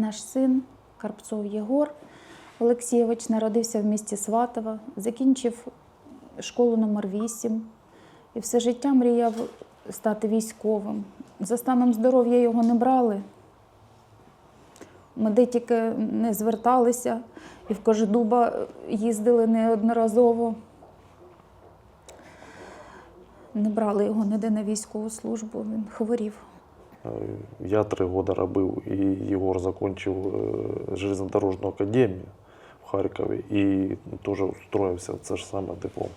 Наш син Карпцов Єгор Олексійович народився в місті Сватова, закінчив школу номер 8 і все життя мріяв стати військовим. За станом здоров'я його не брали. Медики не зверталися і в Кожедуба їздили неодноразово. Не брали його ніде на військову службу, він хворів. Я три года робив, і Єгор закінчив е, железнодорожну академію в Харкові і теж устроївся це ж саме диплом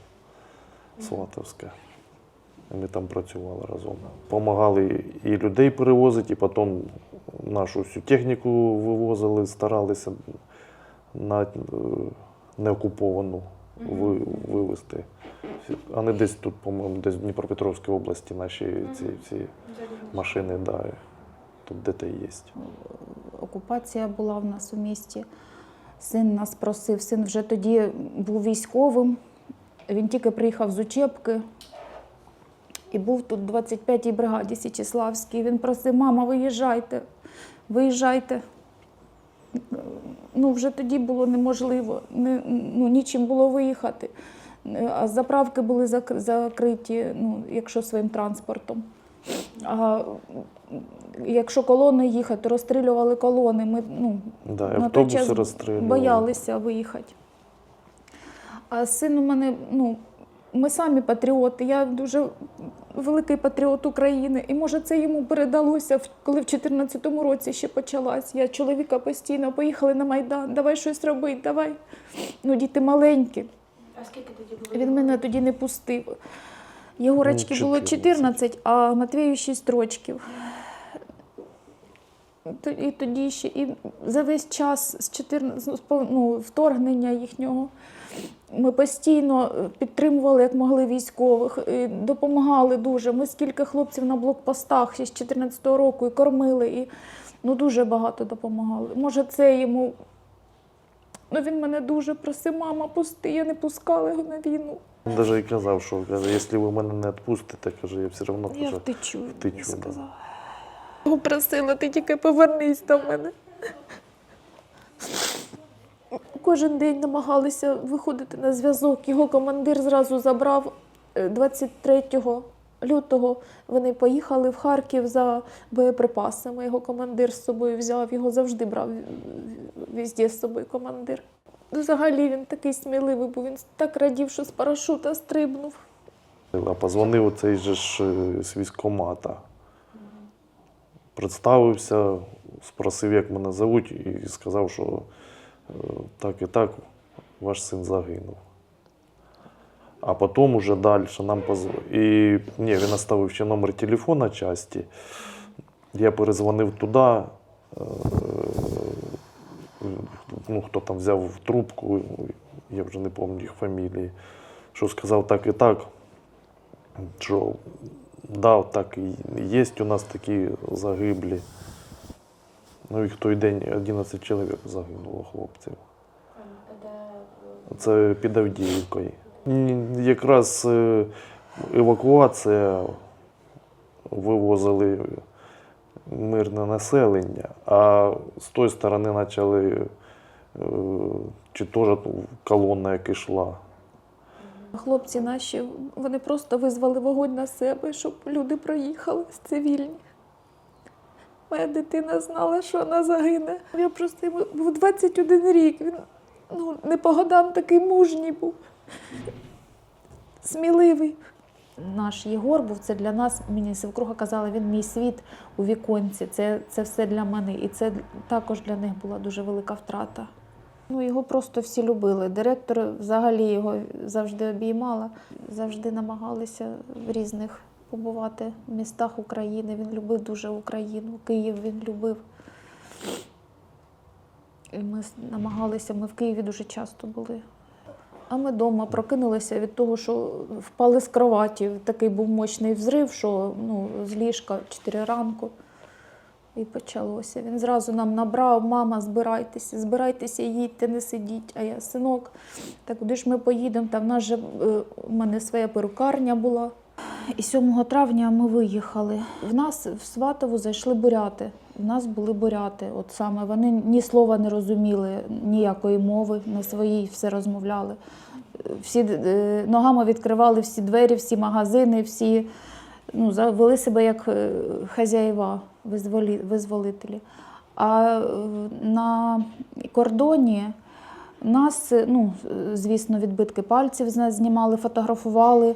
Сватовське. Ми там працювали разом. Помагали і людей перевозити, і потім нашу всю техніку вивозили, старалися на е, неокуповану ви- вивезти. Вони десь тут, по-моєму, десь в Дніпропетровській області наші ці всі машини, да, тут де-то є. окупація була в нас у місті. Син нас просив, син вже тоді був військовим. Він тільки приїхав з учебки і був тут в 25-й бригаді Січеславській. Він просив, мама, виїжджайте, виїжджайте. Ну, вже тоді було неможливо, не, ну, нічим було виїхати. А заправки були закриті, ну, якщо своїм транспортом. А якщо колони їхати, то розстрілювали колони. Ми ну, Да, на той час боялися виїхати. А син у мене, ну, ми самі патріоти. Я дуже великий патріот України. І може це йому передалося, в- коли в 2014 році ще почалась. Я чоловіка постійно поїхали на Майдан, давай щось робити, давай. Ну, діти маленькі. А скільки тоді було? Він мене тоді не пустив. Єгорочки Ну, було 14. 14, а Матвію 6 рочків. І тоді ще і за весь час з 14, ну, вторгнення їхнього ми постійно е, підтримували, як могли військових, і допомагали дуже. Ми скільки хлопців на блокпостах ще з 14-го року і кормили, і ну, дуже багато допомагали. Може, це йому. Ну, він мене дуже просив, мама, пусти, я не пускала його на війну. Він навіть і казав, що каже, якщо ви мене не відпустите, каже, я все одно Я втечу, він втечу, Його просила, ти тільки повернись до мене. Кожен день намагалися виходити на зв'язок. Його командир зразу забрав е, 23 лютого. Вони поїхали в Харків за боєприпасами. Його командир з собою взяв, його завжди брав е, везде з собою командир. Взагалі він такий сміливий, був він так радів, що з парашута стрибнув. а позвонив цей же ж е, з військкомата. Представився, спросив, як мене зовуть, і сказав, що е, так і так, ваш син загинув. А потім уже далі нам позвонив. І ні, він оставив ще номер телефона часті. Я перезвонив туди. е, Ну, хто там взяв трубку, я вже не пам'ятаю їх фамілії, що сказав так і так, що да, так є у нас такі загиблі. Ну в той день 11 чоловік загинуло хлопців. Це під Авдіївкою. Якраз е, евакуація вивозили мирне населення, а з тої сторони почали е, чи теж колона, яка йшла. Хлопці наші вони просто визвали вогонь на себе, щоб люди проїхали з цивільні. Моя дитина знала, що вона загине. Я просто йому був 21 рік. Він ну, не по годам такий мужній був, сміливий. Наш Єгор був це для нас, мені Севкруга казала, він мій світ у віконці. Це, це все для мене. І це також для них була дуже велика втрата. Ну, його просто всі любили. Директор взагалі його завжди обіймала, завжди намагалися в різних побувати містах України. Він любив дуже Україну, Київ він любив. І ми намагалися, ми в Києві дуже часто були. А ми вдома прокинулися від того, що впали з кроваті. Такий був мощний взрив, що ну, з ліжка 4 ранку. І почалося. Він зразу нам набрав, мама, збирайтеся, збирайтеся, їдьте, не сидіть. А я, синок, так куди ж ми поїдемо? Там в нас же е, у мене своя перукарня була. і 7 травня ми виїхали. В нас в Сватову зайшли буряти. В нас були буряти. От саме вони ні слова не розуміли, ніякої мови, на своїй все розмовляли. Всі е, ногами відкривали всі двері, всі магазини, всі ну, вели себе як хазяєва, хазяїва, визволителі. А е, на кордоні нас, е, ну, е, звісно, відбитки пальців з нас знімали, фотографували,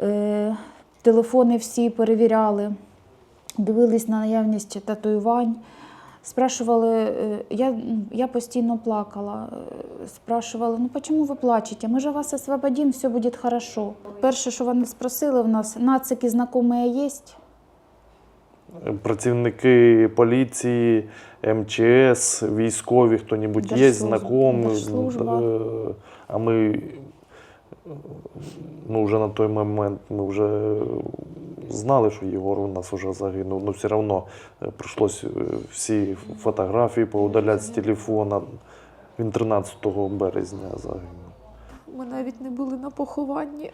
е, телефони всі перевіряли, дивились на наявність татуювань. Спрашивали, е, я, ну, я постійно плакала. е, Спрашивали, ну чому ви плачете? Ми же вас освободим, все буде хорошо. Перше, що вони спросили в нас, нацики знайомі є? Працівники поліції, МЧС, військові, хто-небудь є, Держслужба. знайомі. Е, А ми ну, вже на той момент ми вже знали, що Єгор у нас вже загинув. але все одно е, прийшлось е, всі фотографії поудаляти з телефона. Він 13 березня загинув. Ми навіть не були на похованні.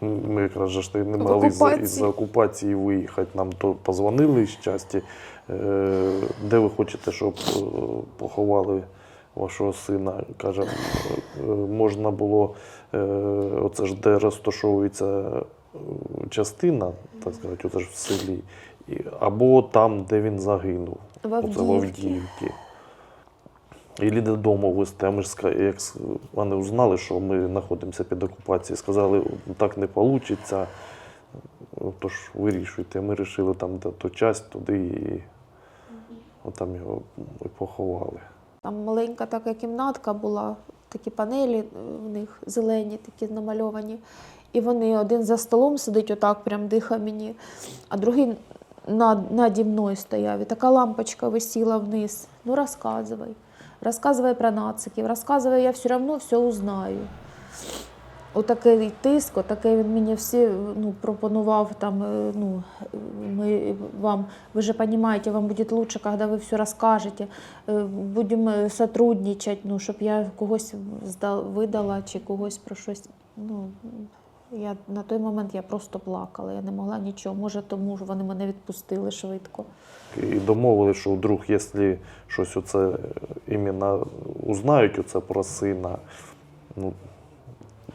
Ми якраз ж не з-за- із-за окупації виїхати. Нам то позвонили з часті, е, де ви хочете, щоб поховали вашого сина. Каже, е, можна було, е, оце ж де розташовується е, частина, так сказати, оце ж в селі, або там, де він загинув. В Оце в Авдіївці. Ілі додому везти. А ми ж як вони узнали, що ми знаходимося під окупацією, сказали, так не вийде. Тож вирішуйте. Ми вирішили там, де то часть, туди і отам його і поховали. Там маленька така кімнатка була, такі панелі е, в них зелені, такі намальовані. І вони один за столом сидить, отак прям дихає мені, а другий над, наді мною стояв. І така лампочка висіла вниз. Ну, розказуй. Розказуй про нациків, розказуй, я все одно все узнаю. Отакий тиск, отакий він мені всі ну, пропонував там, е, ну, ми вам, ви же розумієте, вам буде лучше, коли ви все розкажете, е, будемо сотрудничати, ну, щоб я когось видала чи когось про щось. Ну, я, на той момент я просто плакала, я не могла нічого. Може, тому що вони мене відпустили швидко. І домовили, що вдруг, якщо щось оце іменно узнають оце про сина, ну,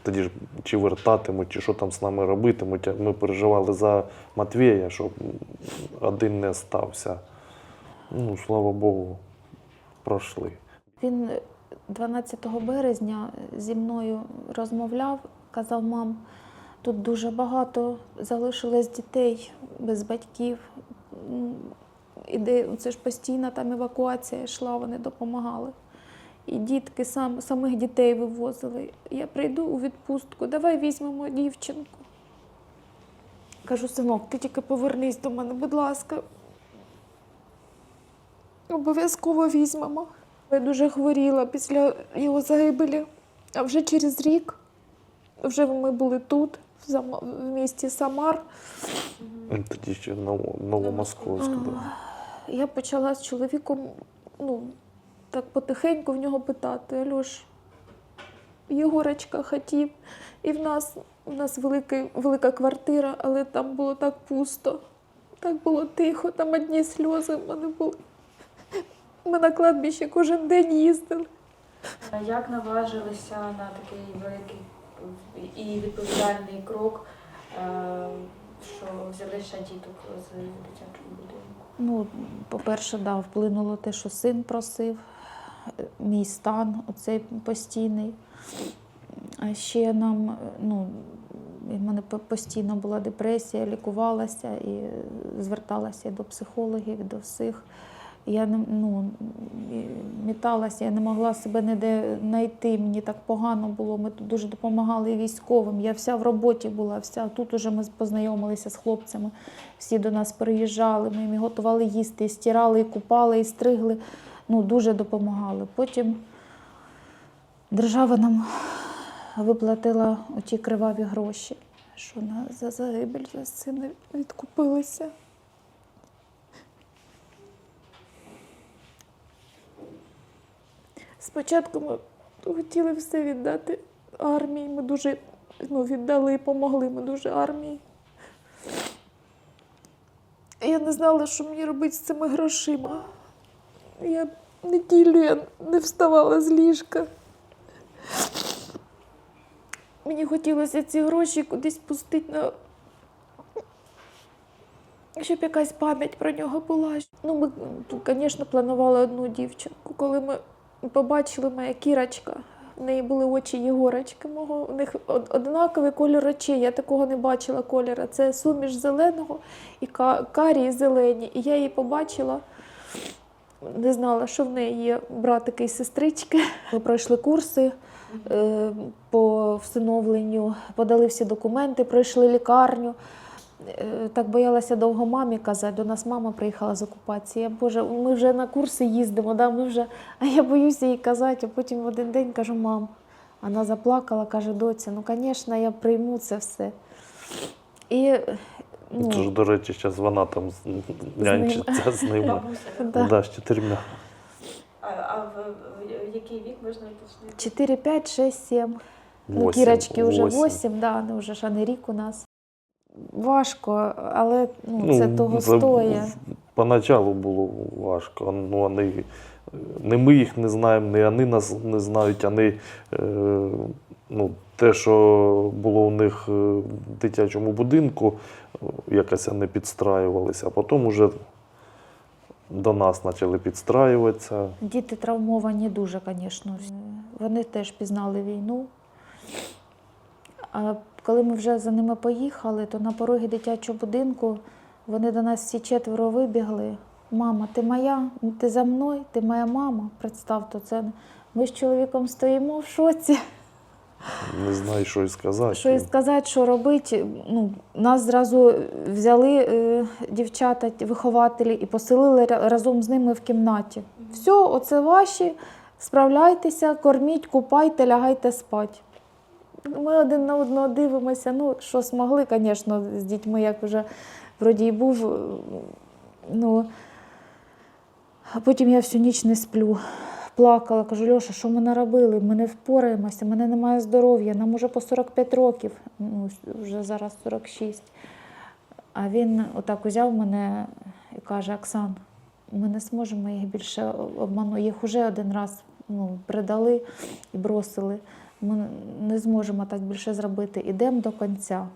тоді ж чи вертатимуть, чи що там з нами робитимуть. Ми переживали за Матвія, щоб один не стався. Ну, слава Богу, пройшли. Він 12 березня зі мною розмовляв, казав, мам, тут дуже багато залишилось дітей без батьків. М, Іде, це ж постійна там евакуація йшла, вони допомагали. І дітки сам, самих дітей вивозили. Я прийду у відпустку, давай візьмемо дівчинку. Кажу, синок, ти тільки повернись до мене, будь ласка. Обов'язково візьмемо. Я дуже хворіла після його загибелі. А вже через рік вже ми були тут, в, в місті Самар. Тоді ще Ново- Новомосковськ. Я почала з чоловіком ну, так потихеньку в нього питати: Альош, Єгорочка хотів. І в нас, в нас великий, велика квартира, але там було так пусто, так було тихо, там одні сльози в мене були. Ми на кладбище кожен день їздили. А Як наважилися на такий великий і відповідальний крок, е, що взяли ще діток з дитячого будинку? Ну, по-перше, да, вплинуло те, що син просив, мій стан, оцей постійний. Ще нам, ну, в мене постійно була депресія, лікувалася і зверталася до психологів, до всіх. Я не ну, міталася, я не могла себе ніде знайти. Мені так погано було. Ми тут дуже допомагали військовим. Я вся в роботі була, вся. Тут уже ми познайомилися з хлопцями. Всі до нас приїжджали, ми їм готували їсти, і стирали, і купали, і стригли. Ну, дуже допомагали. Потім держава нам виплатила оті криваві гроші, що на, за загибель за сина відкупилися. Спочатку ми хотіли все віддати армії. Ми дуже ну, віддали, помогли ми дуже армії. Я не знала, що мені робити з цими грошима. Я неділю я не вставала з ліжка. Мені хотілося ці гроші кудись пустити на. Щоб якась пам'ять про нього була. Ну, ми, звісно, планували одну дівчинку. Коли ми побачили моя кірочка, в неї були очі Єгорочки мого. У них однаковий кольор очей. Я такого не бачила кольора. Це суміш зеленого і ка- карі зелені. І я її побачила. Не знала, що в неї є братики і сестрички. Ми пройшли курси е, по всиновленню, подали всі документи, пройшли лікарню. Е, Так боялася довго мамі казати. До нас мама приїхала з окупації. Боже, ми вже на курси їздимо, да? ми вже... а я боюся їй казати. А потім в один день кажу, мам. Вона заплакала, каже, доця, ну, звісно, я прийму це все. І, ну, Це ж, до речі, зараз вона там з- нянчиться з ними. Бабуся. да. Да, з чотирма. А, а в, в, в який вік можна уточнити? 4, 5, 6, 7. Ну, Восім, Кірочки вже восім. 8, да, вони вже ж а не рік у нас. Важко, але ну, це того це стоє. Поначалу було важко. Ну, вони, не ми їх не знаємо, не вони нас не знають, вони, е, ну, те, що було у них е, в дитячому будинку, якось вони підстраювалися, а потім вже до нас почали підстраюватися. Діти травмовані дуже, звісно. Вони теж пізнали війну. А коли ми вже за ними поїхали, то на порогі дитячого будинку вони до нас всі четверо вибігли. Мама, ти моя, ти за мною, ти моя мама. Представ, то це ми з чоловіком стоїмо в шоці. Не знаю, що й сказати. Що і сказати, що робити. Ну, нас зразу взяли е, дівчата, вихователі, і поселили разом з ними в кімнаті. Все, оце ваші, справляйтеся, корміть, купайте, лягайте спати. Ми один на одного дивимося. Ну, що змогли, звісно, з дітьми, як вже вроді й був. Ну, а потім я всю ніч не сплю. Плакала, кажу, Льоша, що ми наробили? Ми не впораємося, мене немає здоров'я, нам уже по 45 років, ну, вже зараз 46. А він отак узяв мене і каже: Оксан, ми не зможемо їх більше обманути. Їх уже один раз ну, придали і бросили. Ми не зможемо так більше зробити. Ідемо до кінця.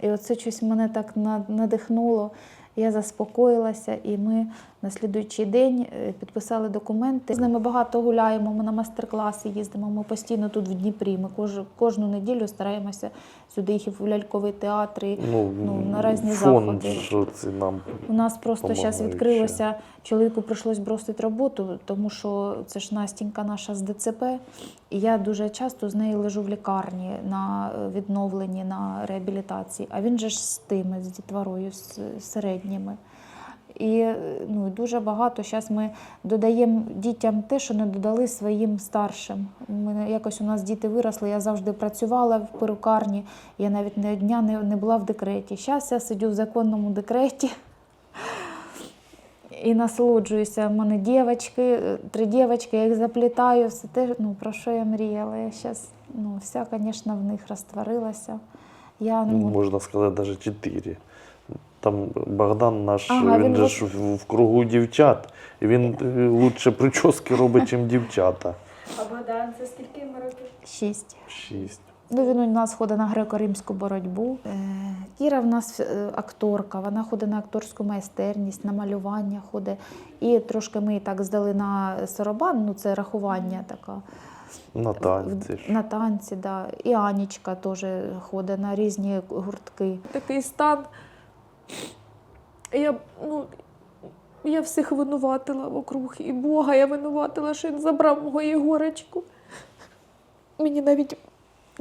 І оце щось мене так надихнуло. Я заспокоїлася, і ми на слідуючий день е, підписали документи. З ними багато гуляємо, ми на майстер-класи їздимо. Ми постійно тут в Дніпрі. Ми кож, кожну неділю стараємося сюди їх і в ляльковий театр. і ну, ну, на різні заходи. що це нам У нас просто зараз відкрилося. Чоловіку прийшлось бросити роботу, тому що це ж Настінька наша з ДЦП. І я дуже часто з нею лежу в лікарні на е, відновленні, на реабілітації. А він же ж з тими, з дітворою, з середніми. І е, ну, дуже багато зараз ми додаємо дітям те, що не додали своїм старшим. Ми, якось у нас діти виросли, я завжди працювала в перукарні, я навіть не дня не, не була в декреті. Зараз я сидю в законному декреті і насолоджуюся. У мене дівчатки, три дівчатки, я їх заплітаю, все те, ну, про що я мріяла. Я зараз, ну, вся, звісно, в них розтворилася. Я, Ну, можна сказати, навіть чотири. Там Богдан наш, Ага, він, він же ж в, в кругу дівчат, і він е, лучше прически робить, ніж дівчата. А Богдан, це скільки йому років? шість. Шість. Ну, він у нас ходить на греко-римську боротьбу. Е, Кіра в нас е, акторка, вона ходить на акторську майстерність, на малювання ходить. І трошки ми так здали на соробан, ну це рахування така. На танці. На танці, да. І Анічка теж ходить на різні гуртки. Такий стан. Я, ну, я всіх винуватила вокруг. І Бога я винуватила, що він забрав мого Єгорочку. Мені навіть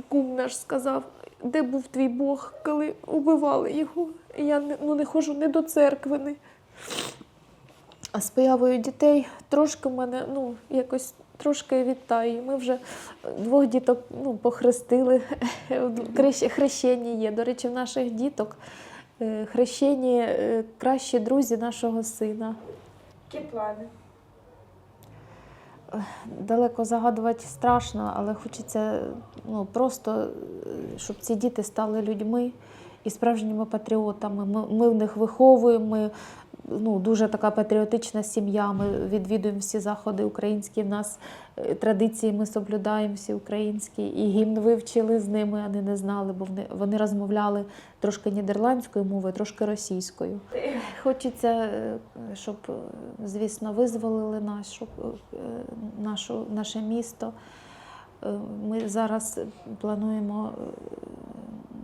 кум наш сказав, де був твій Бог, коли убивали його. Я ну, не ходжу не до церкви. А з появою дітей трошки мене ну, якось трошки відтає. Ми вже двох діток ну, похрестили. Хрещ- Хрещення є. До речі, в наших діток е, хрещені е, кращі друзі нашого сина. Які плани? Далеко загадувати страшно, але хочеться ну, просто, е, щоб ці діти стали людьми і справжніми патріотами. Ми, ми в них виховуємо. Ми, ну, дуже така патріотична сім'я. Ми відвідуємо всі заходи українські. В нас е, традиції ми соблюдаємо всі українські. І гімн вивчили з ними, вони не знали, бо вони, вони розмовляли трошки нідерландською мовою, трошки російською. Хочеться, е, щоб, е, звісно, визволили нашу, нашу, наше місто. Ми зараз плануємо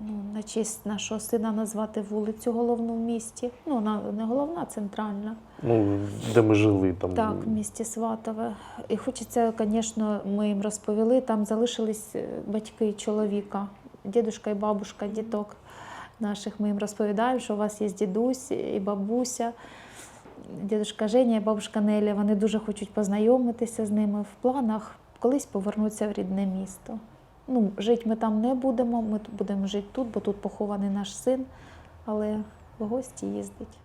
ну, на честь нашого сина назвати вулицю головну в місті. Ну, вона не головна, а центральна. Ну, де ми жили там. Так, в місті Сватове. І хочеться, звісно, ми їм розповіли. Там залишились е, батьки чоловіка, дідушка і бабушка, діток наших. Ми їм розповідаємо, що у вас є дідусь і бабуся. Дідушка Женя і бабушка Неля, вони дуже хочуть познайомитися з ними в планах, колись повернутися в рідне місто. Ну, жити ми там не будемо, ми будемо жити тут, бо тут похований наш син, але в гості їздить.